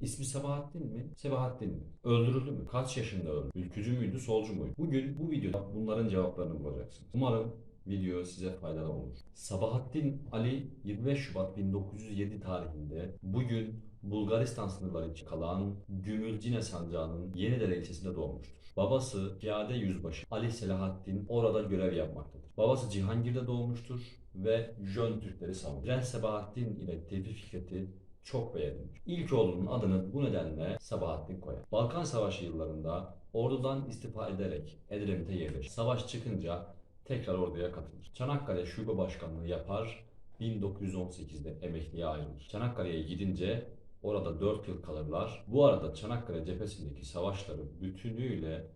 İsmi Sebahattin mi? Sebahattin mi? Öldürüldü mü? Kaç yaşında öldü? Ülkücü müydü, solcu muydu? Bugün bu videoda bunların cevaplarını bulacaksınız. Umarım video size faydalı olur. Sabahattin Ali 25 Şubat 1907 tarihinde bugün Bulgaristan sınırları içi kalan Gümülcine Sancağı'nın Yenidere ilçesinde doğmuştur. Babası piyade yüzbaşı Ali Selahattin orada görev yapmaktadır. Babası Cihangir'de doğmuştur ve Jön Türkleri savunur. Prens Sabahattin ile Tevfik Fikret'i çok beğenilmiş. İlk oğlunun adını bu nedenle Sabahattin koyar. Balkan Savaşı yıllarında ordudan istifa ederek Edremit'e yerleşir. Savaş çıkınca tekrar orduya katılır. Çanakkale Şube Başkanlığı yapar. 1918'de emekliye ayrılır. Çanakkale'ye gidince orada 4 yıl kalırlar. Bu arada Çanakkale cephesindeki savaşları bütünüyle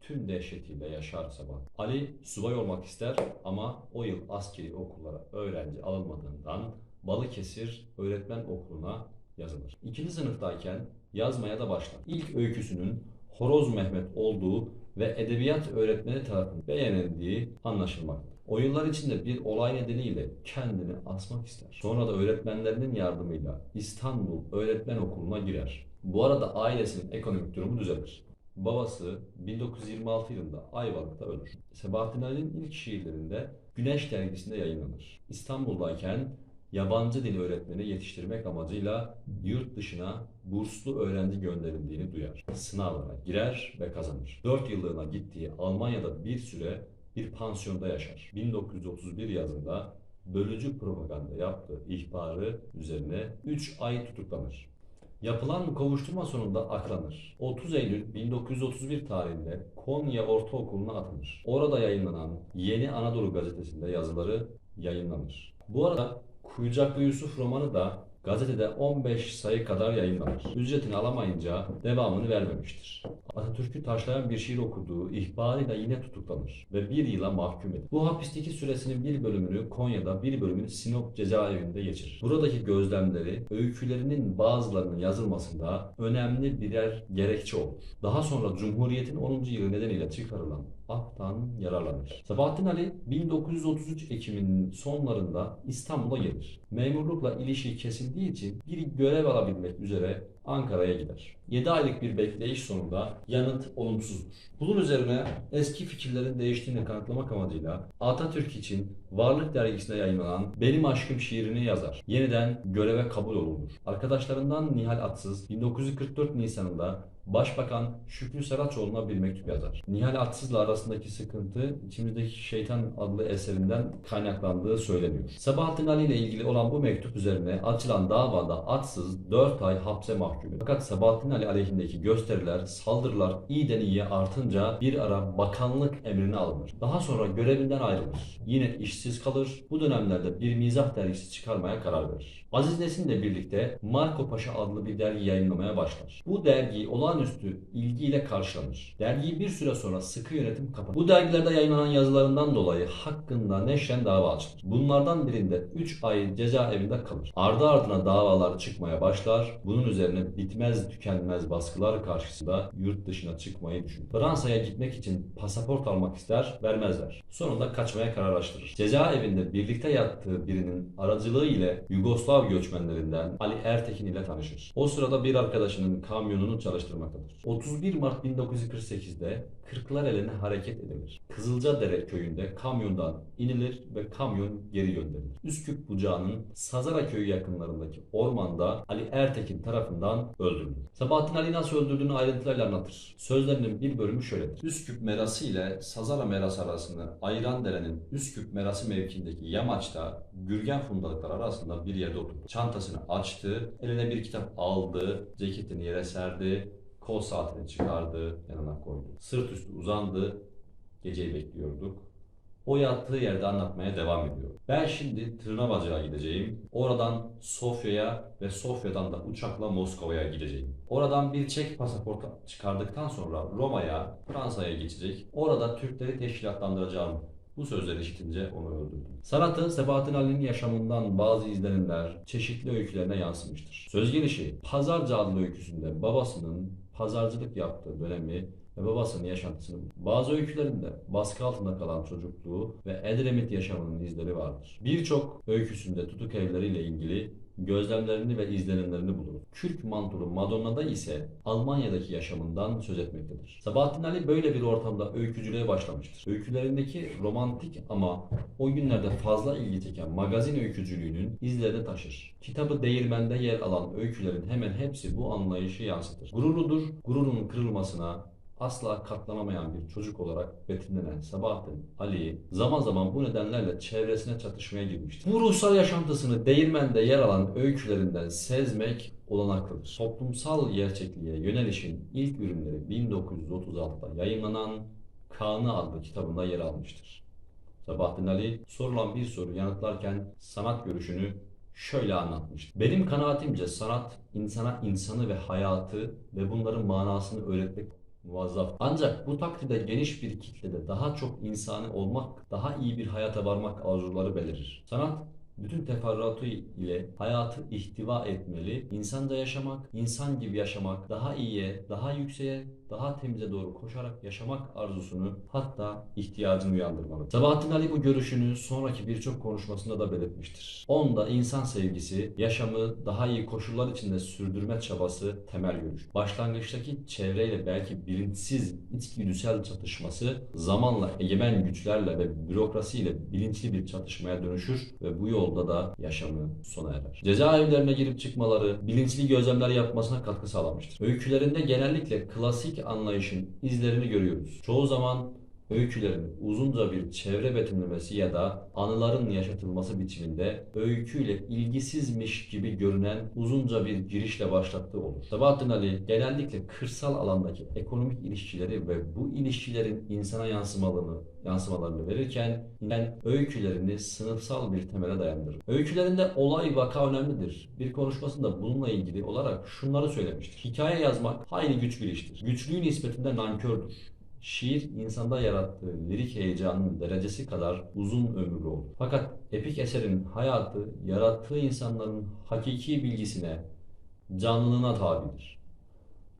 tüm dehşetiyle yaşar Sabah. Ali subay olmak ister ama o yıl askeri okullara öğrenci alınmadığından Balıkesir Öğretmen Okulu'na yazılır. İkinci sınıftayken yazmaya da başlar. İlk öyküsünün Horoz Mehmet olduğu ve edebiyat öğretmeni tarafından beğenildiği anlaşılmaktadır. O yıllar içinde bir olay nedeniyle kendini asmak ister. Sonra da öğretmenlerinin yardımıyla İstanbul Öğretmen Okulu'na girer. Bu arada ailesinin ekonomik durumu düzelir. Babası 1926 yılında Ayvalık'ta ölür. Sebahattin Ali'nin ilk şiirlerinde Güneş dergisinde yayınlanır. İstanbul'dayken yabancı dil öğretmeni yetiştirmek amacıyla yurt dışına burslu öğrenci gönderildiğini duyar. Sınavlara girer ve kazanır. 4 yıllığına gittiği Almanya'da bir süre bir pansiyonda yaşar. 1931 yazında bölücü propaganda yaptığı ihbarı üzerine 3 ay tutuklanır. Yapılan kovuşturma sonunda aklanır. 30 Eylül 1931 tarihinde Konya Ortaokulu'na atanır. Orada yayınlanan Yeni Anadolu gazetesinde yazıları yayınlanır. Bu arada Kuyucaklı Yusuf romanı da gazetede 15 sayı kadar yayınlanır. Ücretini alamayınca devamını vermemiştir. Atatürk'ü taşlayan bir şiir okuduğu ihbarıyla yine tutuklanır ve bir yıla mahkum edilir. Bu hapisteki süresinin bir bölümünü Konya'da, bir bölümünü Sinop cezaevinde geçirir. Buradaki gözlemleri, öykülerinin bazılarının yazılmasında önemli birer gerekçe olur. Daha sonra Cumhuriyet'in 10. yılı nedeniyle çıkarılan aftan yararlanır. Sabahattin Ali 1933 Ekim'in sonlarında İstanbul'a gelir. Memurlukla ilişki kesildiği için bir görev alabilmek üzere Ankara'ya gider. 7 aylık bir bekleyiş sonunda yanıt olumsuzdur. Bunun üzerine eski fikirlerin değiştiğini kanıtlamak amacıyla Atatürk için Varlık dergisinde yayınlanan Benim Aşkım şiirini yazar. Yeniden göreve kabul olunur. Arkadaşlarından Nihal Atsız 1944 Nisan'ında Başbakan Şükrü Saraçoğlu'na bir mektup yazar. Nihal Atsız'la arasındaki sıkıntı içimizdeki şeytan adlı eserinden kaynaklandığı söyleniyor. Sabahattin Ali ile ilgili olan bu mektup üzerine açılan davada Atsız 4 ay hapse mahkum. Fakat Sabahattin Ali aleyhindeki gösteriler, saldırılar iyiden iyiye artınca bir ara bakanlık emrine alınır. Daha sonra görevinden ayrılır. Yine işsiz kalır. Bu dönemlerde bir mizah dergisi çıkarmaya karar verir. Aziz Nesin'le birlikte Marco Paşa adlı bir dergi yayınlamaya başlar. Bu dergi olağanüstü ilgiyle karşılanır. Dergiyi bir süre sonra sıkı yönetim kapatır. Bu dergilerde yayınlanan yazılarından dolayı hakkında neşren dava açılır. Bunlardan birinde 3 ay cezaevinde kalır. Ardı ardına davalar çıkmaya başlar. Bunun üzerine bitmez tükenmez baskılar karşısında yurt dışına çıkmayı düşünür. Fransa'ya gitmek için pasaport almak ister, vermezler. Sonunda kaçmaya kararlaştırır. Cezaevinde birlikte yattığı birinin aracılığı ile Yugoslav göçmenlerinden Ali Ertekin ile tanışır. O sırada bir arkadaşının kamyonunu çalıştırmaktadır. 31 Mart 1948'de Kırklareli'ne hareket edilir. Kızılcadere köyünde kamyondan inilir ve kamyon geri gönderilir. Üsküp Bucağı'nın Sazara köyü yakınlarındaki ormanda Ali Ertekin tarafından öldürülür. Sabahattin Ali nasıl öldürdüğünü ayrıntılarıyla anlatır. Sözlerinin bir bölümü şöyledir. Üsküp Merası ile Sazara Merası arasını ayıran derenin Üsküp Merası mevkindeki yamaçta Gürgen fundalıklar arasında bir yerde oturdu. Çantasını açtı, eline bir kitap aldı, ceketini yere serdi, kol saatini çıkardı, yanına koydu. Sırt üstü uzandı, geceyi bekliyorduk. O yattığı yerde anlatmaya devam ediyor. Ben şimdi Tırnavacı'ya gideceğim. Oradan Sofya'ya ve Sofya'dan da uçakla Moskova'ya gideceğim. Oradan bir Çek pasaportu çıkardıktan sonra Roma'ya, Fransa'ya geçecek. Orada Türkleri teşkilatlandıracağım. Bu sözleri işitince onu öldürdüm. Sanatı Sebahattin Ali'nin yaşamından bazı izlenimler çeşitli öykülerine yansımıştır. Söz gelişi Pazarcı adlı öyküsünde babasının pazarcılık yaptığı dönemi ve babasının yaşantısını. Bazı öykülerinde baskı altında kalan çocukluğu ve Edremit yaşamının izleri vardır. Birçok öyküsünde tutuk evleriyle ilgili gözlemlerini ve izlenimlerini buluruz. Kürk mantolu Madonna'da ise Almanya'daki yaşamından söz etmektedir. Sabahattin Ali böyle bir ortamda öykücülüğe başlamıştır. Öykülerindeki romantik ama o günlerde fazla ilgi çeken magazin öykücülüğünün izlerini taşır. Kitabı Değirmen'de yer alan öykülerin hemen hepsi bu anlayışı yansıtır. Gururludur, gururunun kırılmasına asla katlanamayan bir çocuk olarak betimlenen Sabahattin Ali zaman zaman bu nedenlerle çevresine çatışmaya girmiştir. Bu ruhsal yaşantısını Değirmen'de yer alan öykülerinden sezmek olanaklıdır. Toplumsal gerçekliğe yönelişin ilk ürünleri 1936'da yayınlanan Kanı adlı kitabında yer almıştır. Sabahattin Ali sorulan bir soru yanıtlarken sanat görüşünü şöyle anlatmıştır. Benim kanaatimce sanat insana insanı ve hayatı ve bunların manasını öğretmek muvazzaf. Ancak bu takdirde geniş bir kitlede daha çok insani olmak, daha iyi bir hayata varmak arzuları belirir. Sanat bütün teferruatı ile hayatı ihtiva etmeli, insanca yaşamak, insan gibi yaşamak, daha iyiye, daha yükseğe, daha temize doğru koşarak yaşamak arzusunu hatta ihtiyacını uyandırmalı. Sabahattin Ali bu görüşünü sonraki birçok konuşmasında da belirtmiştir. Onda insan sevgisi, yaşamı daha iyi koşullar içinde sürdürme çabası temel görüş. Başlangıçtaki çevreyle belki bilinçsiz içgüdüsel çatışması zamanla egemen güçlerle ve bürokrasiyle bilinçli bir çatışmaya dönüşür ve bu yolda da yaşamı sona erer. Cezaevlerine girip çıkmaları, bilinçli gözlemler yapmasına katkı sağlamıştır. Öykülerinde genellikle klasik anlayışın izlerini görüyoruz. Çoğu zaman öykülerin uzunca bir çevre betimlemesi ya da anıların yaşatılması biçiminde öyküyle ilgisizmiş gibi görünen uzunca bir girişle başlattığı olur. Sabahattin Ali genellikle kırsal alandaki ekonomik ilişkileri ve bu ilişkilerin insana yansımalarını, yansımalarını verirken ben öykülerini sınıfsal bir temele dayandırır. Öykülerinde olay vaka önemlidir. Bir konuşmasında bununla ilgili olarak şunları söylemiştir. Hikaye yazmak hayli güç bir iştir. Güçlüğü nispetinde nankördür. Şiir insanda yarattığı lirik heyecanın derecesi kadar uzun ömürlü olur. Fakat epik eserin hayatı yarattığı insanların hakiki bilgisine, canlılığına tabidir.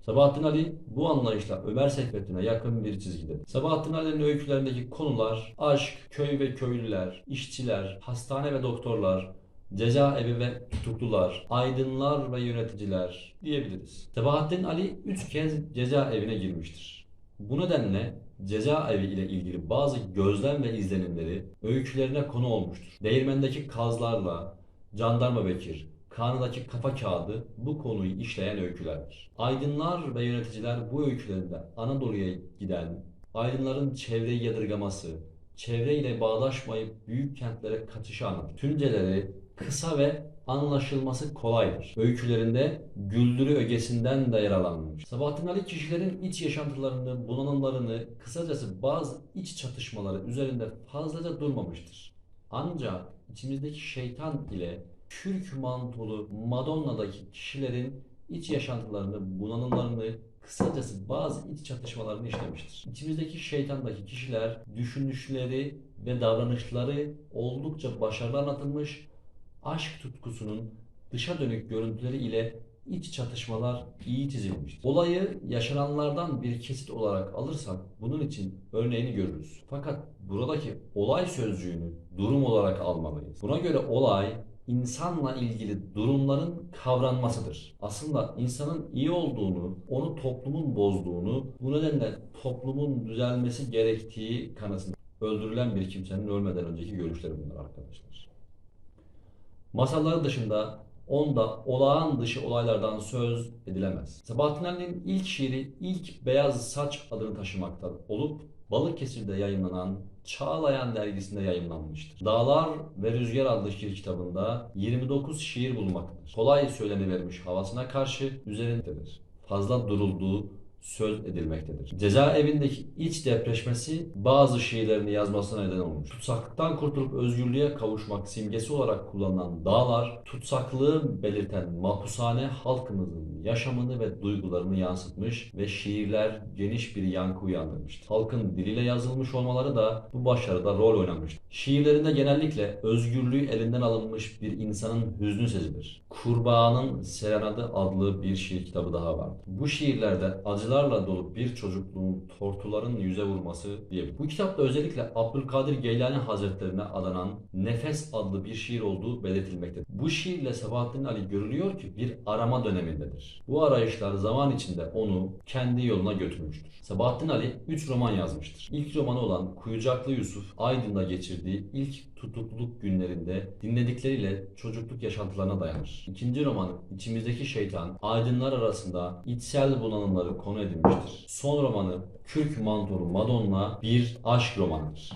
Sabahattin Ali bu anlayışla Ömer Seyfettin'e yakın bir çizgidedir. Sabahattin Ali'nin öykülerindeki konular aşk, köy ve köylüler, işçiler, hastane ve doktorlar, cezaevi ve tutuklular, aydınlar ve yöneticiler diyebiliriz. Sabahattin Ali üç kez cezaevine girmiştir. Bu nedenle cezaevi ile ilgili bazı gözlem ve izlenimleri öykülerine konu olmuştur. Değirmendeki kazlarla, Jandarma Bekir, Kanı'daki kafa kağıdı bu konuyu işleyen öykülerdir. Aydınlar ve yöneticiler bu öykülerinde Anadolu'ya giden, aydınların çevreyi yadırgaması, çevreyle bağdaşmayıp büyük kentlere kaçışı anlatır. Tünceleri kısa ve anlaşılması kolaydır. Öykülerinde güldürü ögesinden de yer alanmış. Sabahattin Ali kişilerin iç yaşantılarını, bunalımlarını, kısacası bazı iç çatışmaları üzerinde fazlaca durmamıştır. Ancak içimizdeki şeytan ile kürk mantolu Madonna'daki kişilerin iç yaşantılarını, bunalımlarını, kısacası bazı iç çatışmalarını işlemiştir. İçimizdeki şeytandaki kişiler düşünüşleri ve davranışları oldukça başarılı anlatılmış, aşk tutkusunun dışa dönük görüntüleri ile iç çatışmalar iyi çizilmiştir. Olayı yaşananlardan bir kesit olarak alırsak bunun için örneğini görürüz. Fakat buradaki olay sözcüğünü durum olarak almalıyız. Buna göre olay insanla ilgili durumların kavranmasıdır. Aslında insanın iyi olduğunu, onu toplumun bozduğunu, bu nedenle toplumun düzelmesi gerektiği kanısında öldürülen bir kimsenin ölmeden önceki görüşleri bunlar arkadaşlar. Masalları dışında onda olağan dışı olaylardan söz edilemez. Sabahattin Ali'nin ilk şiiri ilk Beyaz Saç adını taşımakta olup Balıkesir'de yayınlanan Çağlayan dergisinde yayınlanmıştır. Dağlar ve Rüzgar adlı şiir kitabında 29 şiir bulunmaktadır. Kolay söylenivermiş havasına karşı üzerindedir. Fazla durulduğu söz edilmektedir. Cezaevindeki iç depreşmesi bazı şiirlerini yazmasına neden olmuş. Tutsaklıktan kurtulup özgürlüğe kavuşmak simgesi olarak kullanılan dağlar, tutsaklığı belirten mahpushane halkımızın yaşamını ve duygularını yansıtmış ve şiirler geniş bir yankı uyandırmıştır. Halkın diliyle yazılmış olmaları da bu başarıda rol oynamıştır. Şiirlerinde genellikle özgürlüğü elinden alınmış bir insanın hüznü sezilir. Kurbağanın Serenadı adlı bir şiir kitabı daha vardır. Bu şiirlerde acı acılarla dolu bir çocukluğun tortuların yüze vurması diye. Bu kitapta özellikle Abdülkadir Geylani Hazretlerine adanan Nefes adlı bir şiir olduğu belirtilmektedir. Bu şiirle Sabahattin Ali görülüyor ki bir arama dönemindedir. Bu arayışlar zaman içinde onu kendi yoluna götürmüştür. Sabahattin Ali 3 roman yazmıştır. İlk romanı olan Kuyucaklı Yusuf, Aydın'da geçirdiği ilk tutukluluk günlerinde dinledikleriyle çocukluk yaşantılarına dayanır. İkinci romanı İçimizdeki Şeytan, aydınlar arasında içsel bulanımları konu edinmiştir. Son romanı Kürk Mantolu Madonna bir aşk romanıdır.